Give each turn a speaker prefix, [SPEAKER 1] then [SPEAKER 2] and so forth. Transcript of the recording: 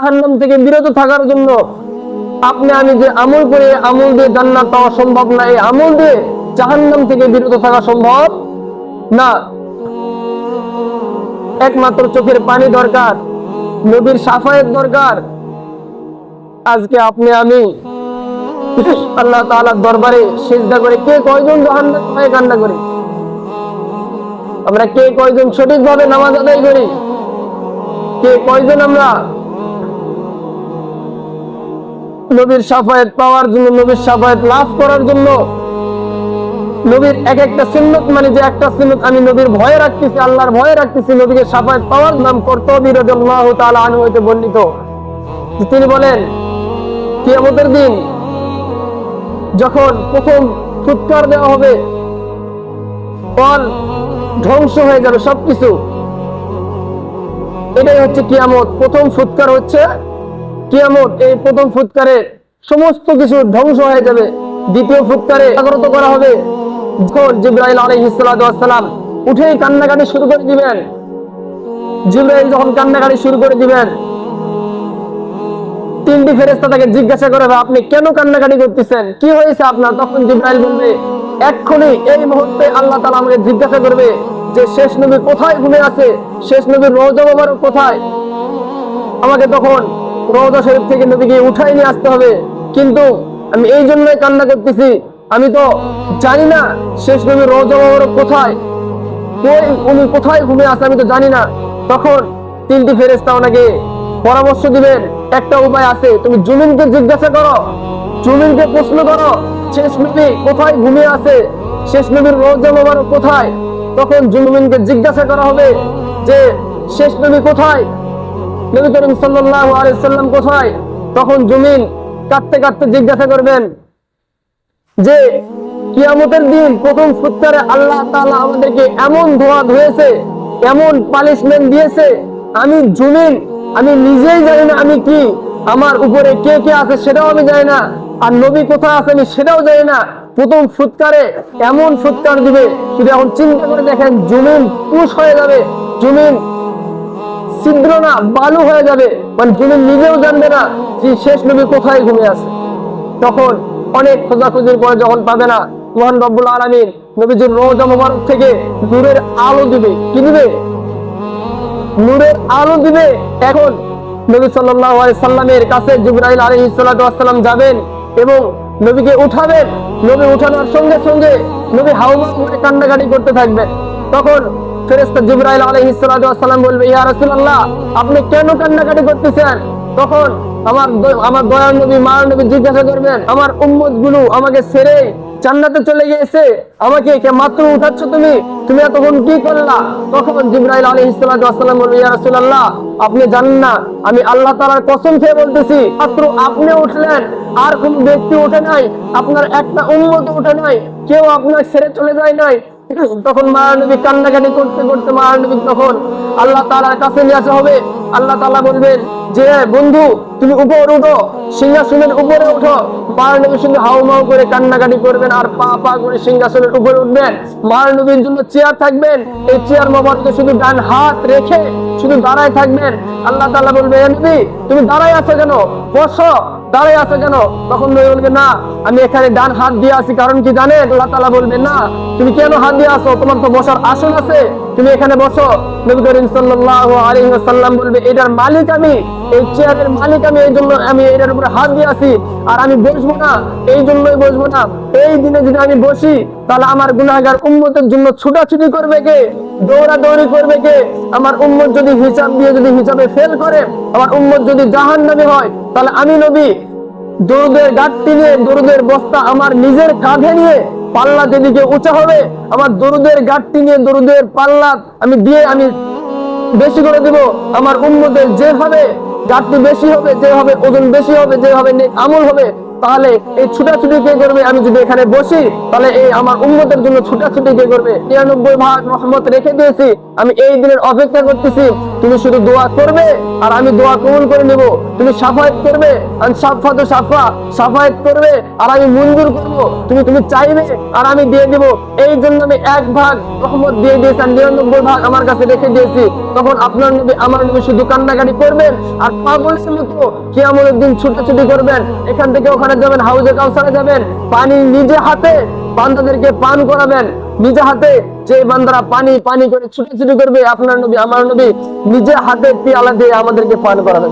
[SPEAKER 1] জাহান্নাম থেকে বিরত থাকার জন্য আপনি আমি যে আমল করে আমল দিয়ে জান্নাত পাওয়া সম্ভব না। এই আমল দিয়ে জাহান্নাম থেকে বিরত থাকা সম্ভব না। একমাত্র চোখের পানি দরকার, নবীর সাফায়েত দরকার। আজকে আপনি আমি আল্লাহ তাআলার দরবারে সেজদা করে কে কয়জন জাহান্নাম হয়ে কান্না করি? আমরা কে কয়জন সঠিকভাবে নামাজ আদায় করি? কে কয়জন আমরা নবীর সাফায়াত পাওয়ার জন্য, নবীর সাফায়াত লাভ করার জন্য, নবীর এক একটা সুন্নত মানে যে একটা সুন্নত আমি নবীর ভয়ে রাখতেছি, আল্লাহর ভয়ে রাখতেছি, নবীকে সাফায়াত পাওয়ার নাম কর্তব্য হইতে বর্ণিত। তিনি বলেন, কিয়ামতের দিন যখন প্রথম ফুৎকার দেওয়া হবে ফল ধ্বংস হয়ে যাবে সবকিছু। এটাই হচ্ছে কিয়ামত। প্রথম ফুৎকার হচ্ছে কিয়ামত এই প্রথম ফুৎকারে সমস্ত কিছু ধ্বংস হয়ে যাবে। দ্বিতীয় ফুৎকারে জাগ্রত করা হবে। যখন জিব্রাইল সালাম উঠেই কান্নাকাটি শুরু করে দিবেন। জিব্রাইল যখন কান্নাকাটি শুরু করে দিবেন, তিনটি ফেরেস্তা তাকে জিজ্ঞাসা করে আপনি কেন কান্নাকাটি করতেছেন? কি হয়েছে আপনার? তখন জিব্রাইল বলবে, এক্ষুনি এই মুহূর্তে আল্লাহ তাআলা আমাকে জিজ্ঞাসা করবে যে, শেষ নবী কোথায় ঘুমে আছে? শেষ নবীর মোবারক কোথায়? আমাকে তখন রওজা শরীফ থেকে নবীকে উঠাই নিয়ে আসতে হবে। কিন্তু আমি এই জন্যই কান্না করতেছি। আমি তো জানি না শেষ নবীর রওজা মোবারক কোথায়। উনি কোথায় ঘুমে আছে আমি তো জানি না। তখন তিনটি ফেরেস্তা ওনাকে পরামর্শ দিবেন, একটা উপায় আছে। তুমি জুমিনকে জিজ্ঞাসা করো, জুমিনকে প্রশ্ন করো, শেষ নবী কোথায় ঘুমিয়ে আছে? শেষ নবীর রোজা মোবারক কোথায়? তখন জুমিনকে জিজ্ঞাসা করা হবে যে, শেষ নবী কোথায়? নবী করিম সাল্লাম কোথায়? তখন জুমিন কাঁদতে কাঁদতে জিজ্ঞাসা করবেন যে, কিয়ামতের দিন প্রথম ফুৎকারে আল্লাহ তাআলা আমাদেরকে এমন ধোয়া ধুয়েছে, এমন পানিশমেন্ট দিয়েছে, আমি জুমিন, আমি নিজেই জানি না আমি কি, আমার উপরে কে কে আছে সেটাও আমি জানি না, আর নবী কোথায় আছে আমি সেটাও জানি না। প্রথম ফুৎকারে এমন ফুৎকার দিবে, যদি এখন চিন্তা করে দেখেন জমিন পুষ হয়ে যাবে, জুমিন ছিদ্র না বালু হয়ে যাবে। মানে জুমিন নিজেও জানবে না যে শেষ নবী কোথায় ঘুমিয়ে আছে। তখন অনেক খোঁজাখুঁজির পরে যখন পাবে না, মহান রব্বুল আলমীর নবীজির রোজা থেকে নূরের আলো দিবে। কি দিবে? নূরের আলো দিবে। এখন নবী আলাইহি সাল্লামের কাছে জিবরাইল আলাইহিস সালাতু যাবেন এবং নবীকে উঠাবেন। নবী উঠানোর সঙ্গে সঙ্গে নবী হাউমা করে কান্নাকাটি করতে থাকবেন। তখন ফেরেশতা জিবরাইল সালাতু সালাম বলবে, ইয়া রাসূলুল্লাহ, আপনি কেন কান্নাকাটি করতেছেন? তখন আমার আমার দয়ার নবী মার নবী জিজ্ঞাসা করবেন, আমার উম্মতগুলো আমাকে ছেড়ে জান্নাতে চলে গিয়েছে, আমাকে কে মাত্র উঠাচ্ছ তুমি? তুমি এতক্ষণ কি করলা? তখন জিব্রাইল আলাইহিস সালাতু ওয়াস সালাম বলল ইয়া রাসূলুল্লাহ, আপনি জানেন না, আমি আল্লাহ তাআলার কসম খেয়ে বলতেছি, মাত্র আপনি উঠলেন, আর কোন ব্যক্তি ওঠে নাই, আপনার একটা উম্মত ওঠে নাই, কেউ আপনার ছেড়ে চলে যায় নাই তখন মহানবী কান্নাকাটি করতে করতে মহানবী তখন আল্লাহ তাআলার কাছে নিয়ে আসা হবে। আল্লাহ তাআলা বলবেন, যে বন্ধু, তুমি উপর উঠো, সিংহাসনের উপরে উঠো। মহানবীর সঙ্গে হাউমাউ করে কান্নাকাটি করবেন আর পা পা করে সিংহাসনের উপরে উঠবেন। মহানবীর জন্য চেয়ার থাকবেন। এই চেয়ার মোবারকে শুধু ডান হাত রেখে শুধু দাঁড়ায় থাকবেন। আল্লাহ তালা বলবে "এ নবী, তুমি দাঁড়ায় আছো কেন? বসো। কেন? তখন বলবে, না, আমি এখানে ডান হাত দিয়ে আছি। কারণ কি আল্লাহ তালা বলবে, না, তুমি কেন হাত দিয়ে আসো তোমার তো বসার আসন আছে। তুমি এখানে বসো। নবী করিম সাল্লাহ বলবে, এটার মালিক আমি, এই চেয়ারের মালিক আমি এই জন্য আমি এটার উপরে হাত দিয়ে আছি। আর আমি বসবো না এই জন্যই বসবো না। এই দিনে যদি আমি বসি, তাহলে আমার গুনাহগার উম্মতের জন্য ছুটাছুটি করবে কে? দৌড়াদৌড়ি করবে কে? আমার উম্মত যদি হিসাব দিয়ে যদি হিসাবে ফেল করে, আমার উম্মত যদি জাহান্নামী হয়, তাহলে আমি নবী, দরুদের গাঁটটি নিয়ে, দরুদের বস্তা আমার নিজের কাঁধে নিয়ে পাল্লা যেদিকে উঁচা হবে। আমার দরুদের গাঁটটি নিয়ে, দরুদের পাল্লা আমি দিয়ে আমি বেশি করে দিব। আমার উন্মতের যেভাবে গাঁটটি বেশি হবে, যেভাবে ওজন বেশি হবে, যেভাবে আমল হবে তাহলে এই ছুটাছুটি কে করবে? আমি যদি এখানে বসি, তাহলে এই আমার উন্মতের জন্য ছুটাছুটি কে করবে? নিরানব্বই ভাগ রহমত রেখে দিয়েছি। আমি এই দিনের অপেক্ষা করতেছি। তুমি শুধু দোয়া করবে আর আমি দোয়া কবুল করে নেব। তুমি সাফায়াত করবে আর সাফা তো সাফা সাফায়াত করবে আর আমি মঞ্জুর করব। তুমি তুমি চাইবে আর আমি দিয়ে দিব। এই জন্য আমি এক ভাগ রহমত দিয়ে দিয়েছি আর নিরানব্বই ভাগ আমার কাছে রেখে দিয়েছি। তখন আপনার নবী আমার নবী শুধু কান্নাকাটি করবেন আর পাগলের মতো কিয়ামতের দিন ছুটাছুটি করবেন। এখান থেকে ওখানে যাবেন, হাউজে কাউসারে যাবেন, পানি নিজে হাতে বান্দাদেরকে পান করাবেন। নিজে হাতে যে বান্দারা পানি পানি করে ছুটাছুটি করবে, আপনার নবী, আমার নবী নিজে হাতে পিয়ালা দিয়ে আমাদেরকে পান করাবেন